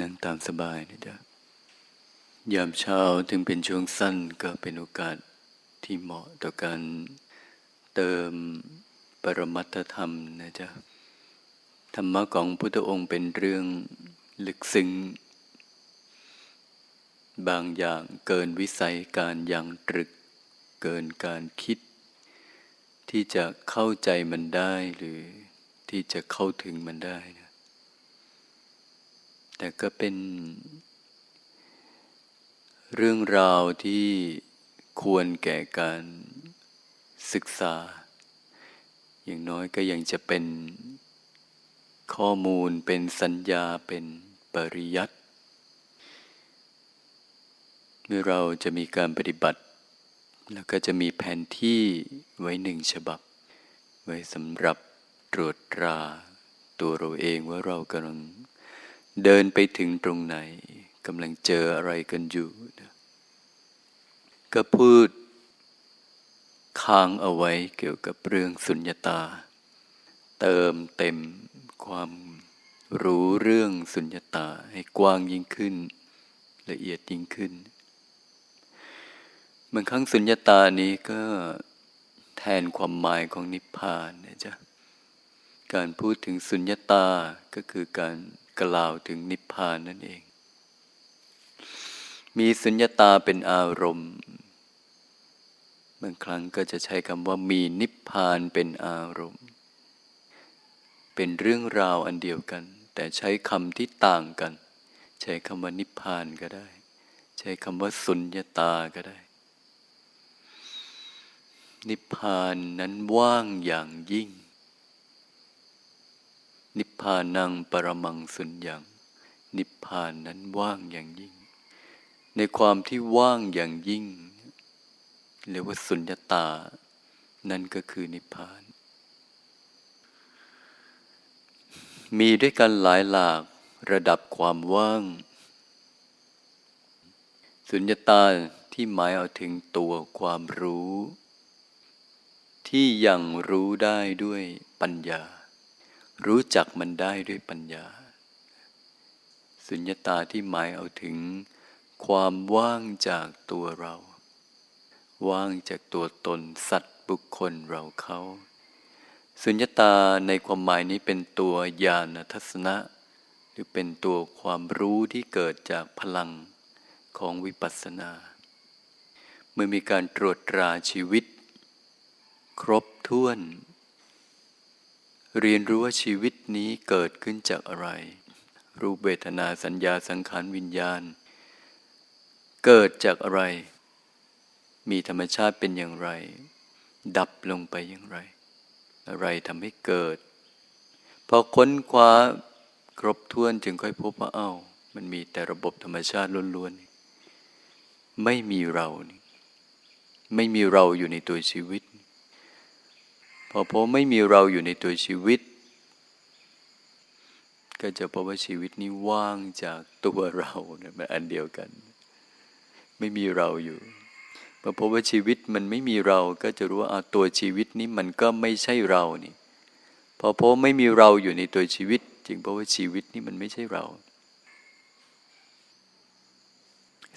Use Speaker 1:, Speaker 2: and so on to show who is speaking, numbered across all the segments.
Speaker 1: นั่งตามสบายนะจ๊ะยามเช้าถึงเป็นช่วงสั้นก็เป็นโอกาสที่เหมาะต่อการเติมปรมัตถธรรมนะจ๊ะธรรมะของพุทธองค์เป็นเรื่องลึกซึ้งบางอย่างเกินวิสัยการยังตรึก เกินการคิด ที่จะเข้าใจมันได้หรือที่จะเข้าถึงมันได้นะ แต่ก็เป็นเรื่องราวที่ควรแก่การศึกษา อย่างน้อยก็ยังจะเป็นข้อมูลเป็นสัญญาเป็นปริยัติเมื่อเราจะมีการปฏิบัติ แล้วก็จะมีแผนที่ไว้หนึ่งฉบับ ไว้สำหรับตรวจตราตัวเราเองว่าเรากำลัง เดินไปถึงตรงไหนกำลังเจออะไรกันอยู่นะก็พูดค้างเอาไว้เกี่ยวกับเรื่องสุญญตา เติมเต็มความรู้เรื่องสุญญตาให้กว้างยิ่งขึ้น ละเอียดยิ่งขึ้นบางครั้งสุญญตานี้ก็แทนความหมายของนิพพานนะจ๊ะการพูดถึงสุญญตาก็คือการ กล่าวถึงนิพพานนั่นเอง มีสุญญตาเป็นอารมณ์บางครั้งก็จะใช้คำว่ามีนิพพานเป็นอารมณ์ เป็นเรื่องราวอันเดียวกัน แต่ใช้คำที่ต่างกัน ใช้คำว่านิพพานก็ได้ ใช้คำว่าสุญญตาก็ได้ นิพพานนั้นว่างอย่างยิ่ง นิพพานังปรมังสุญญังนิพพานนั้นว่างอย่างยิ่ง ในความที่ว่างอย่างยิ่งเรียกว่าสุญญตา นั่นก็คือนิพพาน มีด้วยกันหลายหลากระดับความว่าง สุญญตาที่หมายเอาถึงตัวความรู้ ที่ยังรู้ได้ด้วยปัญญา รู้จักมันได้ด้วยปัญญา สุญญตาที่หมายเอาถึง ความว่างจากตัวเรา ว่างจากตัวตนสัตว์บุคคลเราเขาสุญญตาในความหมายนี้เป็นตัวญาณทัศนะ หรือเป็นตัวความรู้ที่เกิดจากพลังของวิปัสสนา เมื่อมีการตรวจตราชีวิต ครบถ้วน เรียนรู้ว่าชีวิตนี้เกิดขึ้นจากอะไร รูปเวทนาสัญญาสังขารวิญญาณ เกิดจากอะไร มีธรรมชาติเป็นอย่างไร ดับลงไปอย่างไร อะไรทำให้เกิด พอค้นคว้าครบถ้วนจึงค่อยพบว่าเอา้า มันมีแต่ระบบธรรมชาติล้วนๆไม่มีเรา ไม่มีเราอยู่ในตัวชีวิต พอพบไม่มีเราอยู่ในตัวชีวิต ก็จะพบว่าชีวิตนี้ว่างจากตัวเราเนี่ยมันอันเดียวกัน ไม่มีเราอยู่พอพบว่าชีวิตมันไม่มีเราก็จะรู้ว่าเอาตัวชีวิตนี้มันก็ไม่ใช่เรานี่พอพบไม่มีเราอยู่ในตัวชีวิต จึงพบว่าชีวิตนี้มันไม่ใช่เรา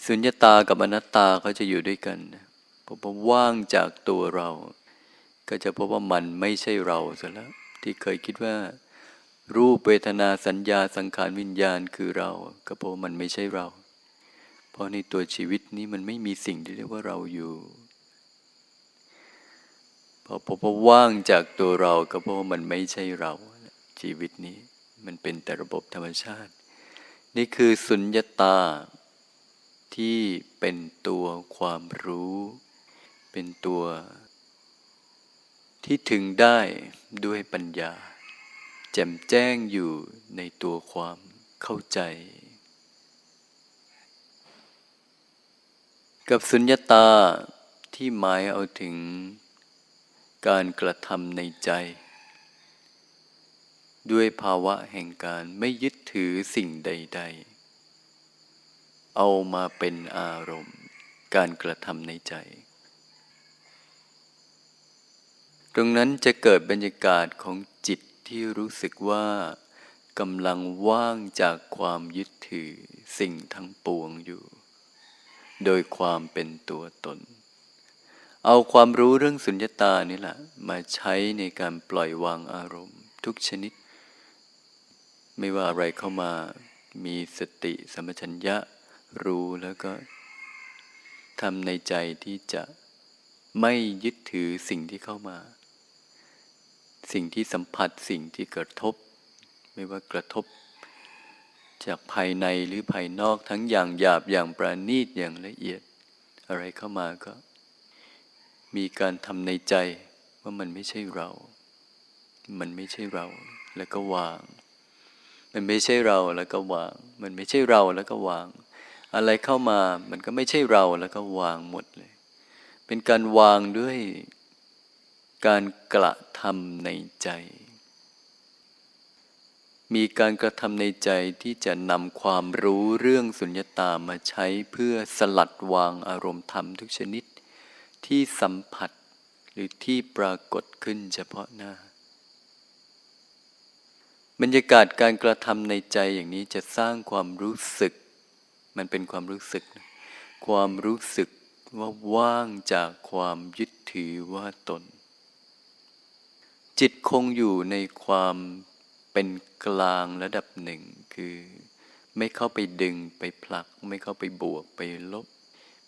Speaker 1: สุญญตากับอนัตตาเขาจะอยู่ด้วยกันพบว่าว่างจากตัวเรา ก็จะพบว่ามันไม่ใช่เราซะแล้วที่เคยคิดว่า รูปเวทนาสัญญาสังขารวิญญาณคือเรา ก็พบว่ามันไม่ใช่เรา เพราะในตัวชีวิตนี้มันไม่มีสิ่งที่เรียกว่าเราอยู่พอพบว่าว่างจากตัวเราก็พบว่ามันไม่ใช่เรา ชีวิตนี้มันเป็นแต่ระบบธรรมชาติ นี่คือสุญญตาที่เป็นตัวความรู้ เป็นตัว ที่ถึงได้ด้วยปัญญา แจ่มแจ้งอยู่ในตัวความเข้าใจ กับสุญญตาที่หมายเอาถึงการกระทำในใจ ด้วยภาวะแห่งการไม่ยึดถือสิ่งใด ๆ เอามาเป็นอารมณ์ การกระทำในใจ ตรงนั้นจะเกิดบรรยากาศของจิตที่รู้สึกว่ากำลังว่างจากความยึดถือสิ่งทั้งปวงอยู่ โดยความเป็นตัวตน เอาความรู้เรื่องสุญญตานี่แหละมาใช้ในการปล่อยวางอารมณ์ ทุกชนิด ไม่ว่าอะไรเข้ามามีสติสมปชัญญะรู้แล้วก็ทำในใจที่จะไม่ยึดถือสิ่งที่เข้ามา สิ่งที่สัมผัสสิ่งที่กระทบ ไม่ว่ากระทบ จากภายในหรือภายนอกทั้งอย่างหยาบอย่างประณีตอย่างละเอียด อะไรเข้ามาก็ มีการทำในใจว่ามันไม่ใช่เรา มันไม่ใช่เรา แล้วก็วาง มันไม่ใช่เราแล้วก็วาง มันไม่ใช่เราแล้วก็วาง อะไรเข้ามามันก็ไม่ใช่เราแล้วก็วางหมดเลย เป็นการวางด้วย การกระทำในใจ มีการกระทำในใจที่จะนำความรู้เรื่องสุญญตามาใช้เพื่อสลัดวางอารมณ์ธรรมทุกชนิด ที่สัมผัสหรือที่ปรากฏขึ้นเฉพาะหน้า บรรยากาศการกระทำในใจอย่างนี้จะสร้างความรู้สึก มันเป็นความรู้สึก ความรู้สึกว่าว่างจากความยึดถือว่าตน จิตคงอยู่ในความเป็นกลางระดับหนึ่ง คือไม่เข้าไปดึงไปผลัก ไม่เข้าไปบวกไปลบ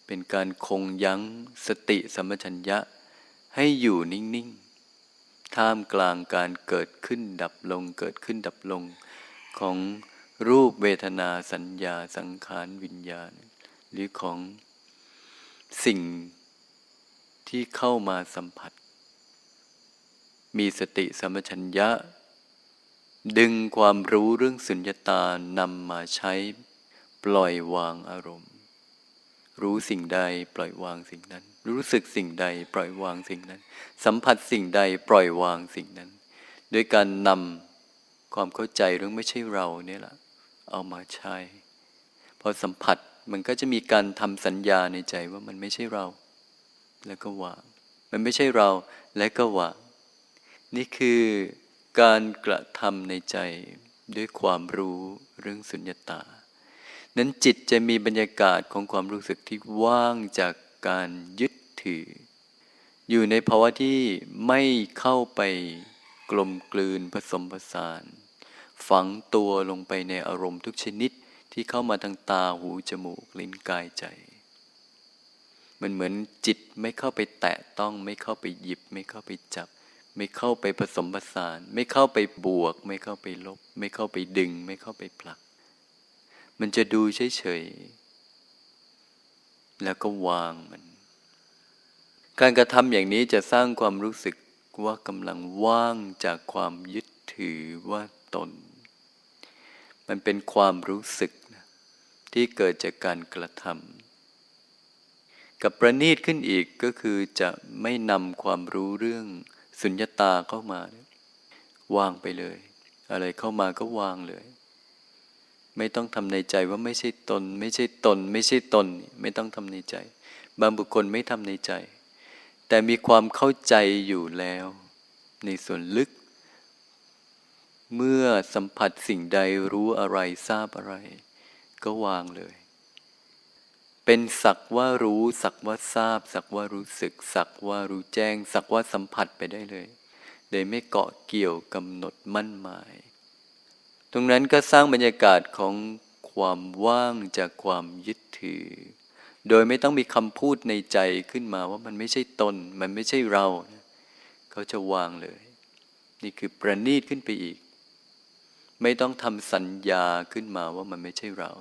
Speaker 1: เป็นการคงยั้งสติสัมปชัญญะ ให้อยู่นิ่ง ๆ ท่ามกลางการเกิดขึ้นดับลงเกิดขึ้นดับลงของรูปเวทนาสัญญาสังขารวิญญาณ หรือของสิ่งที่เข้ามาสัมผัส มีสติสัมปชัญญะ ดึงความรู้เรื่องสุญญตานำมาใช้ ปล่อยวางอารมณ์ รู้สิ่งใดปล่อยวางสิ่งนั้น รู้สึกสิ่งใดปล่อยวางสิ่งนั้น สัมผัสสิ่งใดปล่อยวางสิ่งนั้นโดยการนำความเข้าใจเรื่องไม่ใช่เราเนี่ยแหละเอามาใช้ พอสัมผัสมันก็จะมีการทำสัญญาในใจว่ามันไม่ใช่เรา แล้วก็วาง มันไม่ใช่เรา และก็วาง นี่คือการกระทำในใจด้วยความรู้เรื่องสุญญตา นั้นจิตจะมีบรรยากาศของความรู้สึกที่ว่างจากการยึดถือ อยู่ในภาวะที่ไม่เข้าไปกลมกลืนผสมผสาน ฝังตัวลงไปในอารมณ์ทุกชนิดที่เข้ามาทางตาหูจมูกลิ้นกายใจ มันเหมือนจิตไม่เข้าไปแตะต้องไม่เข้าไปหยิบไม่เข้าไปจับ ไม่เข้าไปผสมผสาน ไม่เข้าไปบวก ไม่เข้าไปลบ ไม่เข้าไปดึง ไม่เข้าไปผลัก มันจะดูเฉยๆ แล้วก็วางมัน การกระทำอย่างนี้จะสร้างความรู้สึกว่ากำลังว่างจากความยึดถือว่าตน มันเป็นความรู้สึกนะที่เกิดจากการกระทำกับประณีตขึ้นอีกก็คือจะไม่นำความรู้เรื่อง สุญญตาเข้ามา วางไปเลย อะไรเข้ามาก็วางเลย ไม่ต้องทำในใจว่าไม่ใช่ตน ไม่ใช่ตน ไม่ใช่ตน ไม่ต้องทำในใจ บางบุคคลไม่ทำในใจ แต่มีความเข้าใจอยู่แล้ว ในส่วนลึก เมื่อสัมผัสสิ่งใดรู้อะไรทราบอะไร ก็วางเลย เป็นสักว่ารู้สักว่าทราบ สักว่ารู้สึก สักว่ารู้แจ้ง สักว่าสัมผัสไปได้เลยโดยไม่เกาะเกี่ยวกำหนดมั่นหมาย ตรงนั้นก็สร้างบรรยากาศของความว่างจากความยึดถือ โดยไม่ต้องมีคำพูดในใจขึ้นมาว่ามันไม่ใช่ตน มันไม่ใช่เรา เขาจะวางเลย นี่คือประณีตขึ้นไปอีก ไม่ต้องทำสัญญาขึ้นมาว่ามันไม่ใช่เรา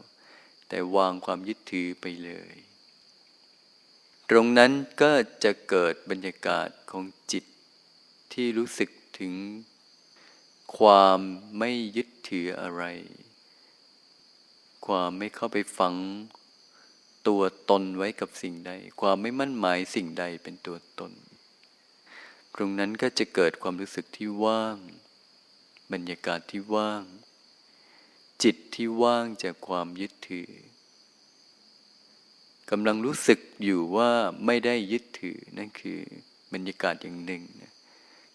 Speaker 1: แต่วางความยึดถือไปเลย ตรงนั้นก็จะเกิดบรรยากาศของจิตที่รู้สึกถึงความไม่ยึดถืออะไร ความไม่เข้าไปฝังตัวตนไว้กับสิ่งใด ความไม่มั่นหมายสิ่งใดเป็นตัวตน ตรงนั้นก็จะเกิดความรู้สึกที่ว่าง บรรยากาศที่ว่าง จิตที่ว่างจากความยึดถือกำลังรู้สึกอยู่ว่าไม่ได้ยึดถือนั่นคือบรรยากาศอย่างหนึ่งนะ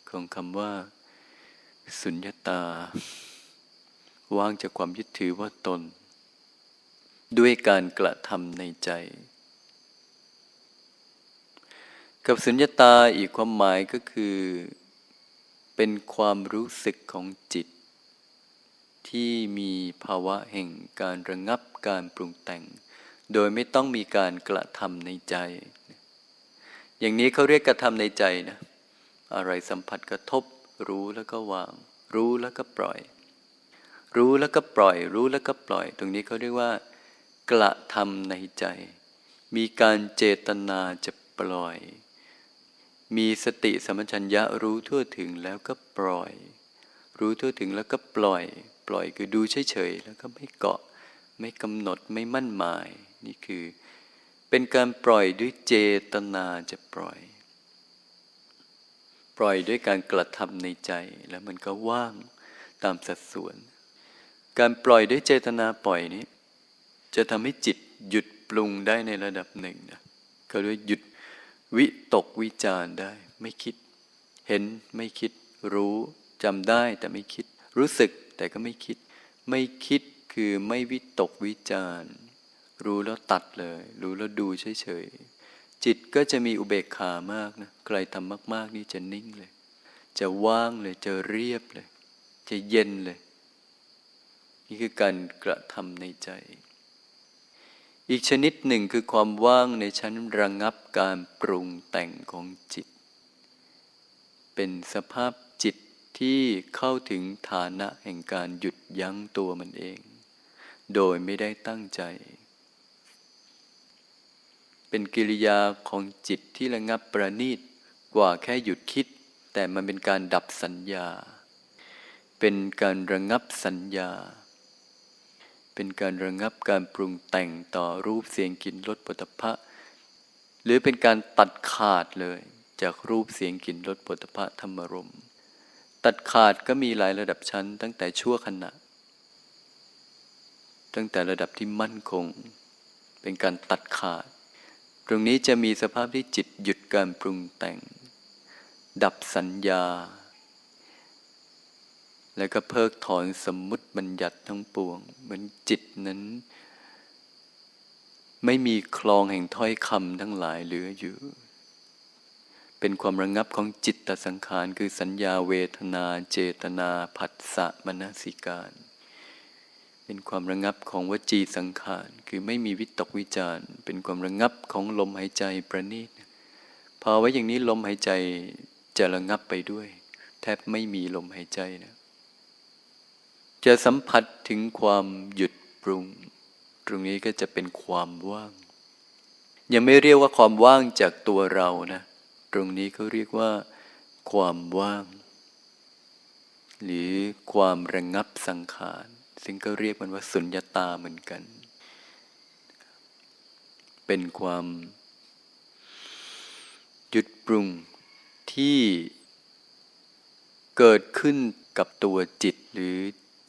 Speaker 1: ของคำว่า สุญญตา ว่างจากความยึดถือว่าตน ด้วยการกระทำในใจ กับสุญญตาอีกความหมายก็คือ เป็นความรู้สึกของจิต ที่มีภาวะแห่งการระงับการปรุงแต่ง โดยไม่ต้องมีการกระทำในใจ อย่างนี้เขาเรียกกระทำในใจนะ อะไรสัมผัสกระทบ รู้แล้วก็วาง รู้แล้วก็ปล่อย รู้แล้วก็ปล่อย รู้แล้วก็ปล่อย ตรงนี้เขาเรียกว่า กระทำในใจ มีการเจตนาจะปล่อย มีสติสัมปชัญญะรู้ทั่วถึงแล้วก็ปล่อย รู้ทั่วถึงแล้วก็ปล่อย ปล่อยคือดูเฉยๆแล้วก็ไม่เกาะไม่กำหนดไม่มั่นหมาย นี่คือ เป็นการปล่อยด้วยเจตนาจะปล่อย ปล่อยด้วยการกระทำในใจแล้วมันก็ว่างตามสัดส่วน การปล่อยด้วยเจตนาปล่อยนี้ จะทำให้จิตหยุดปรุงได้ในระดับหนึ่งนะเขาเรียหยุดวิตกวิจารได้ ไม่คิด เห็นไม่คิดรู้จำได้แต่ไม่คิดรู้สึก แต่ก็ไม่คิด ไม่คิดคือไม่วิตกวิจารรู้แล้วตัดเลย รู้แล้วดูเฉยๆ จิตก็จะมีอุเบกขามากนะ ใครทำมากๆนี่จะนิ่งเลย จะว่างเลย จะเรียบเลย จะเย็นเลย นี่คือการกระทำในใจ อีกชนิดหนึ่งคือความว่างในชั้นระงับการปรุงแต่งของจิต เป็นสภาพ ที่เข้าถึงฐานะแห่งการหยุดยั้งตัวมันเอง โดยไม่ได้ตั้งใจ เป็นกิริยาของจิตที่ระงับประณีตกว่าแค่หยุดคิด แต่มันเป็นการดับสัญญา เป็นการระงับสัญญา เป็นการระงับการปรุงแต่งต่อรูปเสียงกลิ่นรสปุถะหรือเป็นการตัดขาดเลยจากรูปเสียงกลิ่นรสปุถะธรรมรมณ์ ตัดขาดก็มีหลายระดับชั้น ตั้งแต่ชั่วขณะ ตั้งแต่ระดับที่มั่นคง เป็นการตัดขาด ตรงนี้จะมีสภาพที่จิตหยุดการปรุงแต่ง ดับสัญญา แล้วก็เพิกถอนสมมุติบัญญัติทั้งปวง เหมือนจิตนั้น ไม่มีคลองแห่งถ้อยคำทั้งหลายเหลืออยู่ เป็นความระงงับของจิตตสังขาร คือสัญญาเวทนา เจตนา ผัสสะมนสิการ เป็นความระงงับของวจีสังขาร คือไม่มีวิตกวิจารเป็นความระงงับของลมหายใจประณีตพอไว้อย่างนี้ลมหายใจจะระงงับไปด้วย แทบไม่มีลมหายใจนะจะสัมผัสถึงความหยุดปรุง ตรงนี้ก็จะเป็นความว่าง ยังไม่เรียกว่าความว่างจากตัวเรานะ ตรงนี้เขาเรียกว่า ความว่าง หรือความระงงับสังขาร ซึ่งก็เรียกมันว่าสุญญตาเหมือนกัน เป็นความหยุดปรุงที่เกิดขึ้นกับตัวจิตหรือ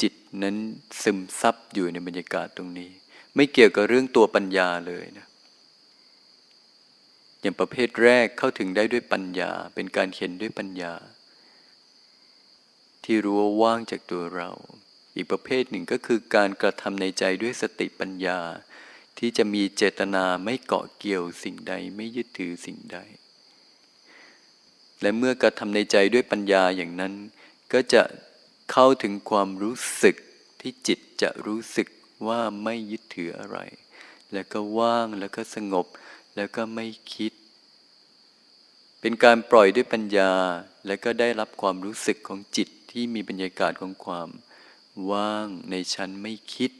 Speaker 1: จิตนั้นซึมซับอยู่ในบรรยากาศตรงนี้ ไม่เกี่ยวกับเรื่องตัวปัญญาเลยนะ อย่างประเภทแรกเข้าถึงได้ด้วยปัญญา เป็นการเห็นด้วยปัญญา ที่รู้ว่าว่างจากตัวเรา อีกประเภทหนึ่งก็คือการกระทำในใจด้วยสติปัญญา ที่จะมีเจตนาไม่เกาะเกี่ยวสิ่งใดไม่ยึดถือสิ่งใด และเมื่อกระทำในใจด้วยปัญญาอย่างนั้น ก็จะเข้าถึงความรู้สึกที่จิตจะรู้สึกว่าไม่ยึดถืออะไร แล้วก็ว่างแล้วก็สงบ แล้วก็ไม่คิด เป็นการปล่อยด้วยปัญญา และก็ได้รับความรู้สึกของจิตที่มีบรรยากาศของความว่างในชั้นไม่คิด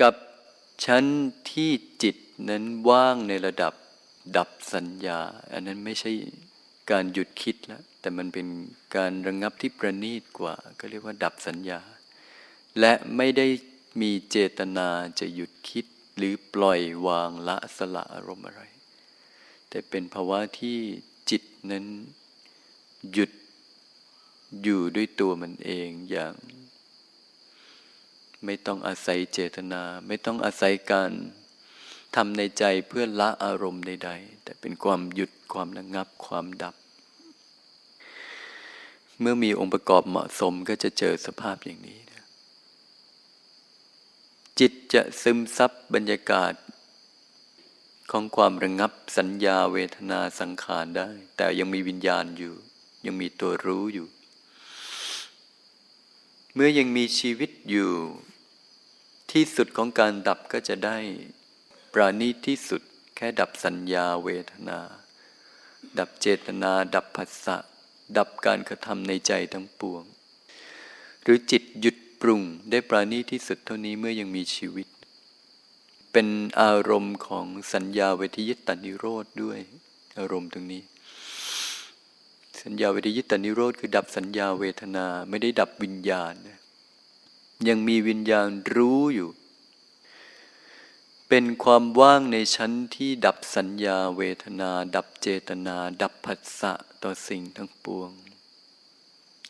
Speaker 1: กับชั้นที่จิตนั้นว่างในระดับดับสัญญา อันนั้นไม่ใช่การหยุดคิดแล้วแต่มันเป็นการระงงับที่ประณีตกว่า ก็เรียกว่าดับสัญญา และไม่ได้มีเจตนาจะหยุดคิด หรือปล่อยวางละสละอารมณ์อะไร แต่เป็นภาวะที่จิตนั้นหยุดอยู่ด้วยตัวมันเองอย่าง ไม่ต้องอาศัยเจตนา ไม่ต้องอาศัยการทำในใจเพื่อละอารมณ์ใด ๆ แต่เป็นความหยุดความระงับความดับ เมื่อมีองค์ประกอบเหมาะสมก็จะเจอสภาพอย่างนี้ จิตจะซึมซับบรรยากาศ ของความระงับสัญญาเวทนาสังขารได้ แต่ยังมีวิญญาณอยู่ ยังมีตัวรู้อยู่ เมื่อยังมีชีวิตอยู่ ที่สุดของการดับก็จะได้ ปราณีที่สุดแค่ดับสัญญาเวทนา ดับเจตนา ดับผัสสะดับการกระทำในใจทั้งปวง หรือจิตหยุด ปรุงได้ปราณีที่สุดเท่านี้เมื่อยังมีชีวิต เป็นอารมณ์ของสัญญาเวทยิตานิโรธด้วย อารมณ์ตรงนี้ สัญญาเวทยิตานิโรธคือดับสัญญาเวทนาไม่ได้ดับวิญญาณ ยังมีวิญญาณรู้อยู่ เป็นความว่างในชั้นที่ดับสัญญาเวทนา ดับเจตนา ดับผัสสะต่อสิ่งทั้งปวง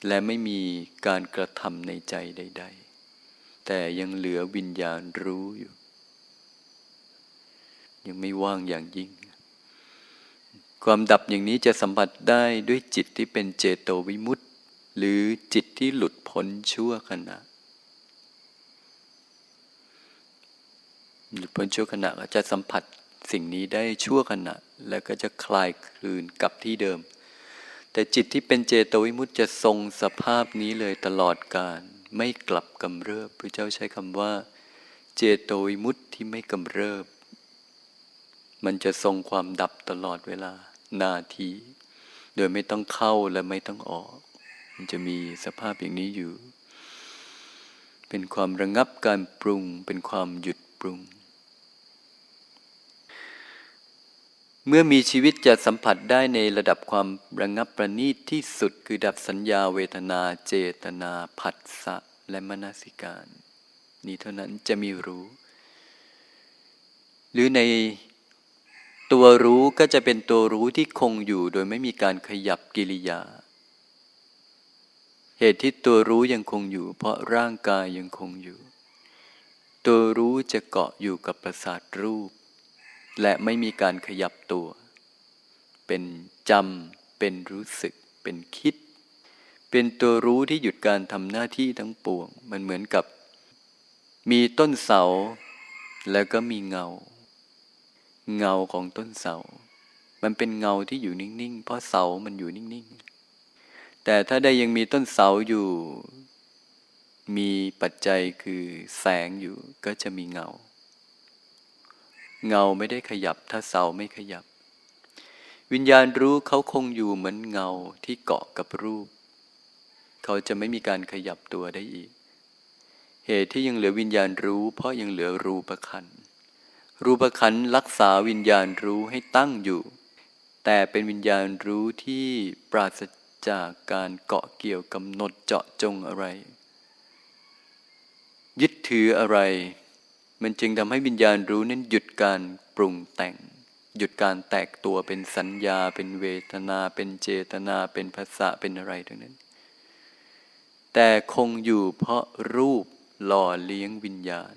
Speaker 1: และไม่มีการกระทำในใจใด ๆ แต่ยังเหลือวิญญาณรู้อยู่ ยังไม่ว่างอย่างยิ่ง ความดับอย่างนี้จะสัมผัสได้ด้วยจิตที่เป็นเจโตวิมุตติ หรือจิตที่หลุดพ้นชั่วขณะหลุดพ้นชั่วขณะก็จะสัมผัสสิ่งนี้ได้ชั่วขณะ แล้วก็จะคลายคลืนกลับที่เดิม แต่จิตที่เป็นเจโตวิมุตติจะทรงสภาพนี้เลยตลอดการไม่กลับกำเริบพระเจ้าใช้คำว่า เจโตวิมุตติที่ไม่กำเริบ มันจะทรงความดับตลอดเวลานาที โดยไม่ต้องเข้าและไม่ต้องออก มันจะมีสภาพอย่างนี้อยู่ เป็นความระงับการปรุง เป็นความหยุดปรุง เมื่อมีชีวิตจะสัมผัสได้ในระดับความระงับประณีตที่สุดคือดับสัญญาเวทนาเจตนาผัสสะและมนสิการ นี้เท่านั้นจะมีรู้ หรือในตัวรู้ก็จะเป็นตัวรู้ที่คงอยู่โดยไม่มีการขยับกิริยา เหตุที่ตัวรู้ยังคงอยู่ เพราะร่างกายยังคงอยู่ ตัวรู้จะเกาะอยู่กับประสาทรูป และไม่มีการขยับตัว เป็นจำ เป็นรู้สึก เป็นคิด เป็นตัวรู้ที่หยุดการทำหน้าที่ทั้งปวง มันเหมือนกับ มีต้นเสา แล้วก็มีเงา เงาของต้นเสา มันเป็นเงาที่อยู่นิ่งๆ เพราะเสามันอยู่นิ่งๆ แต่ถ้าได้ยังมีต้นเสาอยู่ มีปัจจัยคือแสงอยู่ก็จะมีเงา เงาไม่ได้ขยับถ้าเสาไม่ขยับ วิญญาณรู้เขาคงอยู่เหมือนเงาที่เกาะกับรูป เขาจะไม่มีการขยับตัวได้อีก เหตุที่ยังเหลือวิญญาณรู้ เพราะยังเหลือรูปขันรูปขันรักษาวิญญาณรู้ให้ตั้งอยู่ แต่เป็นวิญญาณรู้ที่ปราศจากการเกาะเกี่ยวกำหนดเจาะจงอะไร ยึดถืออะไร มันจึงทำให้วิญญาณรู้นั้นหยุดการปรุงแต่ง หยุดการแตกตัวเป็นสัญญา เป็นเวทนา เป็นเจตนา เป็นภาษาเป็นอะไรทั้งนั้น แต่คงอยู่เพราะรูปหล่อเลี้ยงวิญญาณ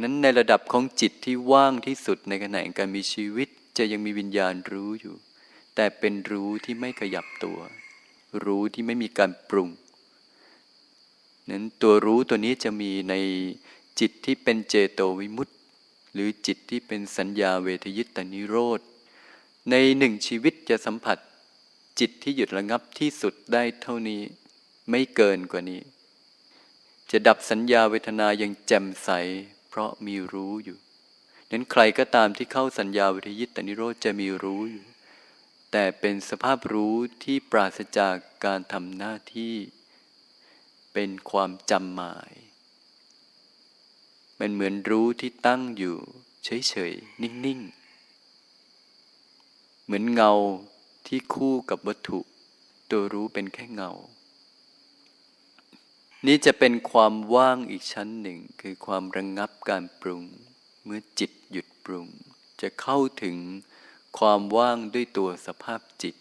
Speaker 1: นั้นในระดับของจิตที่ว่างที่สุดในขณะการมีชีวิตจะยังมีวิญญาณรู้อยู่ แต่เป็นรู้ที่ไม่ขยับตัว รู้ที่ไม่มีการปรุง นั้นตัวรู้ตัวนี้จะมีใน จิตที่เป็นเจโตวิมุตติหรือจิตที่เป็นสัญญาเวทยิตานิโรธ ในหนึ่งชีวิตจะสัมผัส จิตที่หยุดระงับที่สุดได้เท่านี้ไม่เกินกว่านี้ จะดับสัญญาเวทนาอย่างแจ่มใส เพราะมีรู้อยู่นั้นใครก็ตามที่เข้าสัญญาเวทยิตานิโรธจะมีรู้อยู่ แต่เป็นสภาพรู้ที่ปราศจากการทำหน้าที่ เป็นความจำหมาย มันเหมือนรู้ที่ตั้งอยู่เฉยๆ นิ่งๆ เหมือนเงาที่คู่กับวัตถุ ตัวรู้เป็นแค่เงา นี่จะเป็นความว่างอีกชั้นหนึ่ง คือความระงงับการปรุง เมื่อจิตหยุดปรุง จะเข้าถึงความว่างด้วยตัวสภาพจิต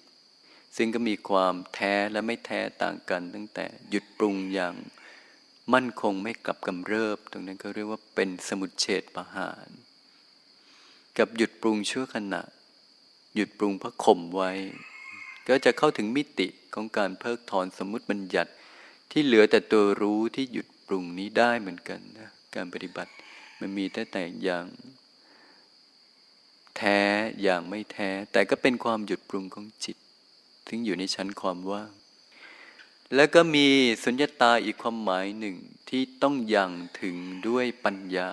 Speaker 1: ซึ่งก็มีความแท้และไม่แท้ต่างกันตั้งแต่หยุดปรุงอย่าง มั่นคงไม่กลับกำเริบ ตรงนั้นก็เรียกว่าเป็นสมุดเฉดประหาร กับหยุดปรุงชั่วขณะ หยุดปรุงพระข่มไว้ ก็จะเข้าถึงมิติของการเพิกถอนสมมุติบัญญัติ ที่เหลือแต่ตัวรู้ที่หยุดปรุงนี้ได้เหมือนกันนะการปฏิบัติมันมีแต่แต่อย่างแท้อย่างไม่แท้ แต่ก็เป็นความหยุดปรุงของจิตซึ่งอยู่ในชั้นความว่าง แล้วก็มีสุญญตาอีกความหมายหนึ่งที่ต้องยังถึงด้วยปัญญา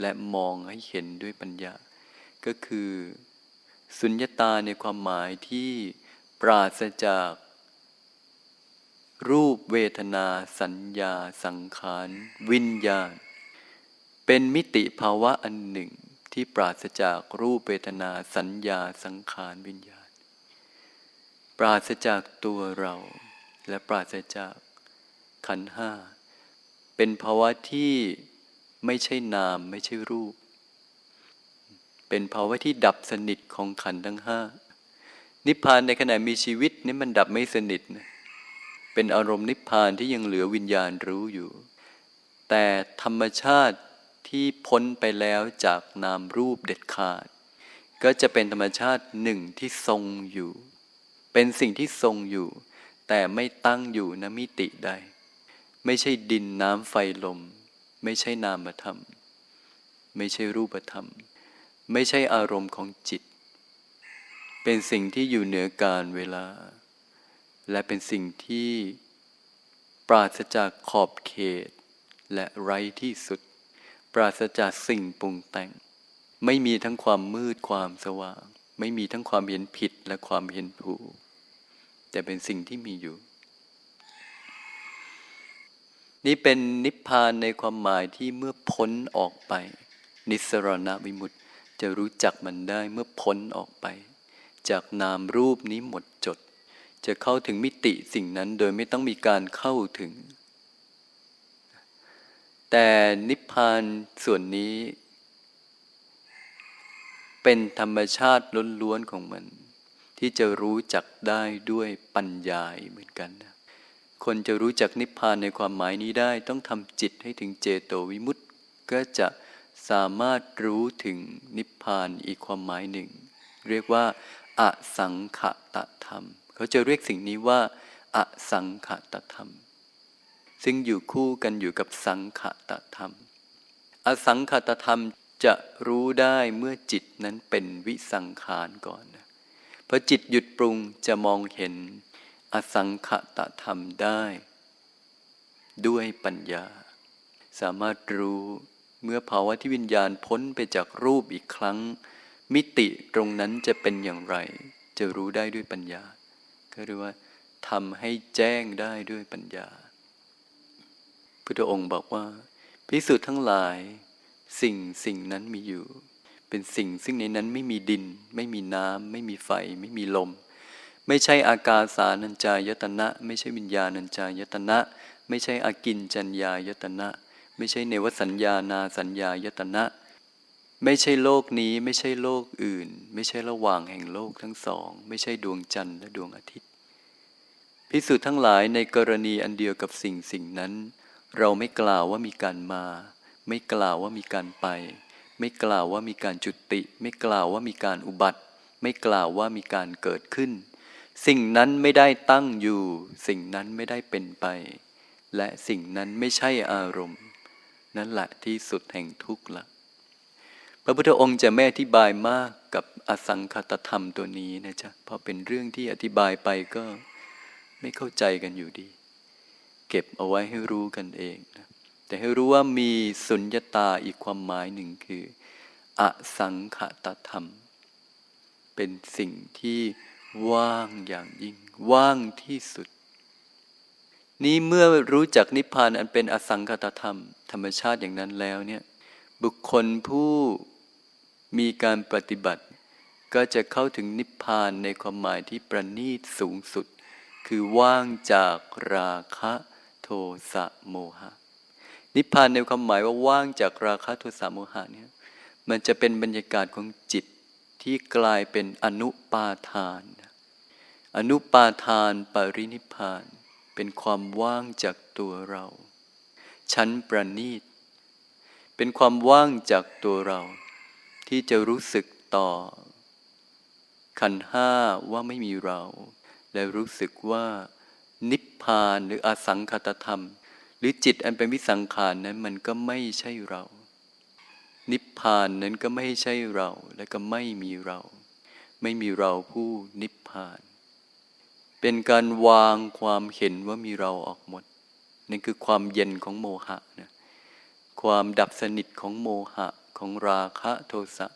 Speaker 1: และมองให้เห็นด้วยปัญญา ก็คือสุญญตาในความหมายที่ปราศจาก รูปเวทนาสัญญา สังขาร วิญญาณ เป็นมิติภาวะอันหนึ่งที่ปราศจากรูปเวทนาสัญญาสังขารวิญญาณ ปราศจากตัวเรา และปราศจากขันห้า เป็นภาวะที่ไม่ใช่นามไม่ใช่รูป เป็นภาวะที่ดับสนิทของขันทั้งห้า นิพพานในขณะมีชีวิตนี่มันดับไม่สนิทนะเป็นอารมณ์นิพพานที่ยังเหลือวิญญาณรู้อยู่ แต่ธรรมชาติที่พ้นไปแล้วจากนามรูปเด็ดขาด ก็จะเป็นธรรมชาติหนึ่งที่ทรงอยู่ เป็นสิ่งที่ทรงอยู่ แต่ไม่ตั้งอยู่ณมิติใด ไม่ใช่ดินน้ำไฟลม ไม่ใช่นามธรรม ไม่ใช่รูปธรรม ไม่ใช่อารมณ์ของจิต เป็นสิ่งที่อยู่เหนือการเวลา และเป็นสิ่งที่ปราศจากขอบเขต และไร้ที่สุด ปราศจากสิ่งปรุงแต่ง ไม่มีทั้งความมืดความสว่าง ไม่มีทั้งความเห็นผิดและความเห็นถูก แต่เป็นสิ่งที่มีอยู่ นี่เป็นนิพพานในความหมายที่เมื่อพ้นออกไป นิสรณวิมุตติจะรู้จักมันได้เมื่อพ้นออกไป จากนามรูปนี้หมดจด จะเข้าถึงมิติสิ่งนั้นโดยไม่ต้องมีการเข้าถึง แต่นิพพานส่วนนี้ เป็นธรรมชาติล้วนๆของมัน ที่จะรู้จักได้ด้วยปัญญาเหมือนกันนะคนจะรู้จักนิพพานในความหมายนี้ได้ ต้องทำจิตให้ถึงเจโตวิมุตติ ก็จะสามารถรู้ถึงนิพพานอีกความหมายหนึ่ง เรียกว่า อสังขตธรรม เขาจะเรียกสิ่งนี้ว่า อสังขตธรรม ซึ่งอยู่คู่กันอยู่กับสังขตธรรม อสังขตธรรมจะรู้ได้เมื่อจิตนั้นเป็นวิสังขารก่อน พอจิตหยุดปรุงจะมองเห็น อสังขตธรรมได้ ด้วยปัญญา สามารถรู้เมื่อภาวะที่วิญญาณพ้นไปจากรูปอีกครั้ง มิติตรงนั้นจะเป็นอย่างไร จะรู้ได้ด้วยปัญญา ก็เรียกว่าทำให้แจ้งได้ด้วยปัญญา พุทธองค์บอกว่าพิสูจน์ทั้งหลาย สิ่งสิ่งนั้นมีอยู่ เป็นสิ่งซึ่งในนั้นไม่มีดิน ไม่มีน้ำ ไม่มีไฟ ไม่มีลม ไม่ใช่อากาสานัญจายตนะ ไม่ใช่วิญญาณัญจายตนะ ไม่ใช่อากินจัญญายตนะ ไม่ใช่เนวสัญญานาสัญญายตนะ ไม่ใช่โลกนี้ ไม่ใช่โลกอื่น ไม่ใช่ระหว่างแห่งโลกทั้งสอง ไม่ใช่ดวงจันทร์และดวงอาทิตย์ พิสูจน์ทั้งหลายในกรณีอันเดียวกับสิ่งสิ่งนั้น เราไม่กล่าวว่ามีการมา ไม่กล่าวว่ามีการไป ไม่กล่าวว่ามีการจุติ ไม่กล่าวว่ามีการอุบัติ ไม่กล่าวว่ามีการเกิดขึ้น สิ่งนั้นไม่ได้ตั้งอยู่ สิ่งนั้นไม่ได้เป็นไป และสิ่งนั้นไม่ใช่อารมณ์ นั่นแหละที่สุดแห่งทุกข์ละพระพุทธองค์จะไม่อธิบายมากกับอสังคตธรรมตัวนี้นะจ๊ะเพราะเป็นเรื่องที่อธิบายไปก็ไม่เข้าใจกันอยู่ดี เก็บเอาไว้ให้รู้กันเองนะ แต่ให้รู้ว่ามีสุญญตาอีกความหมายหนึ่งคือ อสังขตธรรม เป็นสิ่งที่ว่างอย่างยิ่ง ว่างที่สุด นี้เมื่อรู้จักนิพพานอันเป็นอสังขตธรรม ธรรมชาติอย่างนั้นแล้วเนี่ยบุคคลผู้มีการปฏิบัติ ก็จะเข้าถึงนิพพานในความหมายที่ประณีตสูงสุด คือว่างจากราคะโทสะโมหะ นิพพานในความหมายว่าว่างจากราคะโทสะโมหะเนี่ยมันจะเป็นบรรยากาศของจิตที่กลายเป็นอนุปาทาน อนุปาทานปรินิพพาน เป็นความว่างจากตัวเรา ชั้นประณีต เป็นความว่างจากตัวเรา ที่จะรู้สึกต่อ ขันห้าว่าไม่มีเรา และรู้สึกว่านิพพานหรืออสังคตธรรม หรือจิตอันเป็นวิสังขารนั้นมันก็ไม่ใช่เรา นิพพานนั้นก็ไม่ใช่เรา และก็ไม่มีเรา ไม่มีเราผู้นิพพาน เป็นการวางความเห็นว่ามีเราออกหมดนั่นคือความเย็นของโมหะนะความดับสนิทของโมหะของราคะโทสะ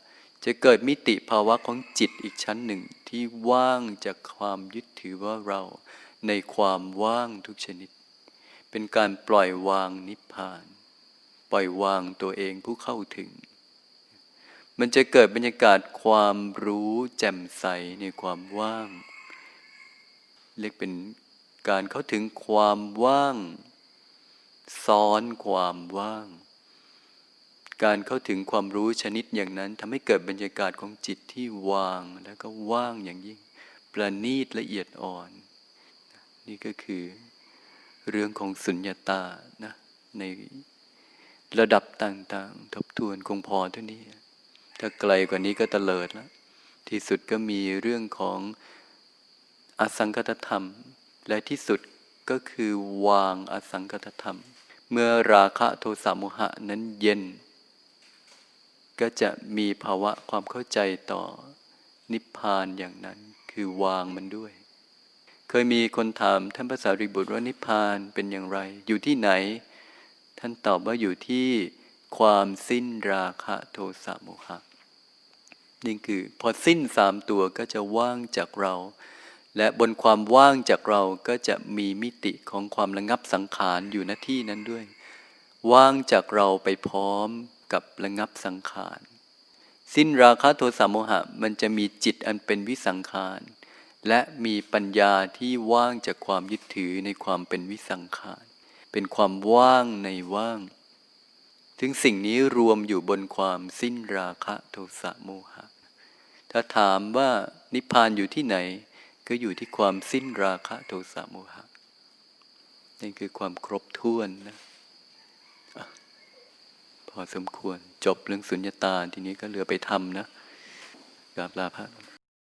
Speaker 1: จะเกิดมิติภาวะของจิตอีกชั้นหนึ่งที่ว่างจากความยึดถือว่าเราในความว่างทุกชนิด เป็นการปล่อยวางนิพพาน ปล่อยวางตัวเองผู้เข้าถึง มันจะเกิดบรรยากาศความรู้แจ่มใสในความว่าง เรียกเป็นการเข้าถึงความว่าง ซ้อนความว่าง การเข้าถึงความรู้ชนิดอย่างนั้นทำให้เกิดบรรยากาศของจิตที่ว่างแล้วก็ว่างอย่างยิ่ง ประณีตละเอียดอ่อน นี่ก็คือ เรื่องของสุญญาตานะในระดับต่างๆ ทบทวนคงพอเท่านี้ ถ้าไกลกว่านี้ก็ตลิดแล้วที่สุดก็มีเรื่องของอสังคตธรรม และที่สุดก็คือวางอสังคตธรรม เมื่อราคะโทสะโมหะนั้นเย็น ก็จะมีภาวะความเข้าใจต่อนิพพานอย่างนั้น คือวางมันด้วย เคยมีคนถามท่านพระสารีบุตรว่านิพพานเป็นอย่างไร อยู่ที่ไหน ท่านตอบว่าอยู่ที่ความสิ้นราคะโทสะโมหะนี่คือพอสิ้นสามตัวก็จะว่างจากเรา และบนความว่างจากเราก็จะมีมิติของความระงับสังขารอยู่หน้าที่นั้นด้วย ว่างจากเราไปพร้อมกับระงับสังขาร สิ้นราคะโทสะโมหะ มันจะมีจิตอันเป็นวิสังขาร และมีปัญญาที่ว่างจากความยึดถือในความเป็นวิสังขาร เป็นความว่างในว่าง ถึงสิ่งนี้รวมอยู่บนความสิ้นราคะโทสะโมหะ ถ้าถามว่านิพพานอยู่ที่ไหน ก็อยู่ที่ความสิ้นราคะโทสะโมหะ นี่คือความครบถ้วนนะอะพอสมควรจบเรื่องสุญญตาทีนี้ก็เหลือไปทำนะกราบลาพระ